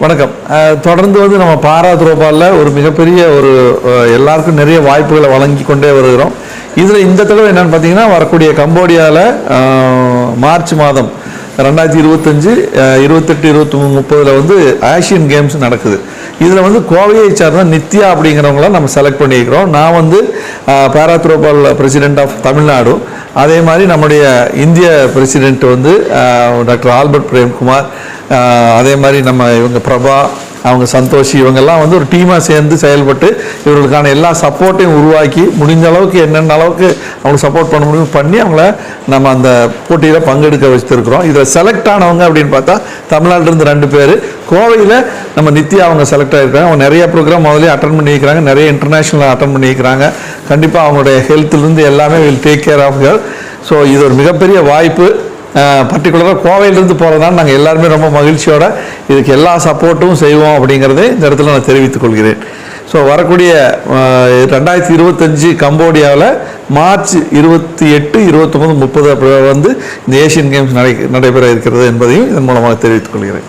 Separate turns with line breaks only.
வணக்கம். தொடர்ந்து வந்து நம்ம பாரா துரோபாலில் ஒரு மிகப்பெரிய ஒரு எல்லாருக்கும் நிறைய வாய்ப்புகளை வழங்கி கொண்டே வருகிறோம். இதில் இந்த தடவை என்னென்னு பார்த்தீங்கன்னா வரக்கூடிய கம்போடியாவில் மார்ச் மாதம் ரெண்டாயிரத்தி இருபத்தஞ்சு இருபத்தெட்டு இருபத்தி மூணு முப்பதில் வந்து ஆசியன் கேம்ஸ் நடக்குது. இதில் வந்து கோவையை சார்ந்த நித்யா அப்படிங்கிறவங்கள நம்ம செலக்ட் பண்ணியிருக்கிறோம். நான் வந்து பாரா துரோபால் பிரசிடென்ட் ஆஃப் தமிழ்நாடு. அதே மாதிரி நம்முடைய இந்திய பிரசிடென்ட் வந்து டாக்டர் ஆல்பர்ட் பிரேம்குமார் அதே மாதிரி நம்ம இவங்க பிரபா அவங்க சந்தோஷ் இவங்கெல்லாம் வந்து ஒரு டீமாக சேர்ந்து செயல்பட்டு இவர்களுக்கான எல்லா சப்போர்ட்டையும் உருவாக்கி முடிஞ்ச அளவுக்கு என்னென்ன அளவுக்கு அவங்க சப்போர்ட் பண்ண முடியும் பண்ணி அவங்கள நம்ம அந்த போட்டியில் பங்கெடுக்க வச்சுருக்கிறோம் இதில் செலக்ட் ஆனவங்க அப்படின்னு பார்த்தா தமிழ்நாட்டுல இருந்து ரெண்டு பேர். கோவையில் நம்ம நித்யா அவங்க செலக்ட் ஆகிருக்காங்க அவங்க நிறைய ப்ரோக்ராம் முதலே அட்டன் பண்ணியிருக்கிறாங்க நிறைய இன்டர்நேஷ்னலாக அட்டன் பண்ணியிருக்கிறாங்க கண்டிப்பாக அவங்களுடைய ஹெல்த்துலேருந்து எல்லாமே will take care of her so இது ஒரு மிகப்பெரிய வாய்ப்பு. பர்டிகுலராக கோவையிலிருந்து போகிறதால நாங்கள் எல்லாருமே ரொம்ப மகிழ்ச்சியோட இதுக்கு எல்லா சப்போர்ட்டும் செய்வோம் அப்படிங்கிறத இந்த இடத்துல நான் தெரிவித்துக் கொள்கிறேன். ஸோ வரக்கூடிய ரெண்டாயிரத்தி இருபத்தஞ்சு கம்போடியாவில் மார்ச் இருபத்தி எட்டு இருபத்தொம்பது முப்பது வந்து இந்த ஏஷியன் கேம்ஸ் நடை நடைபெற இருக்கிறது என்பதையும் இதன் மூலமாக தெரிவித்துக் கொள்கிறேன்.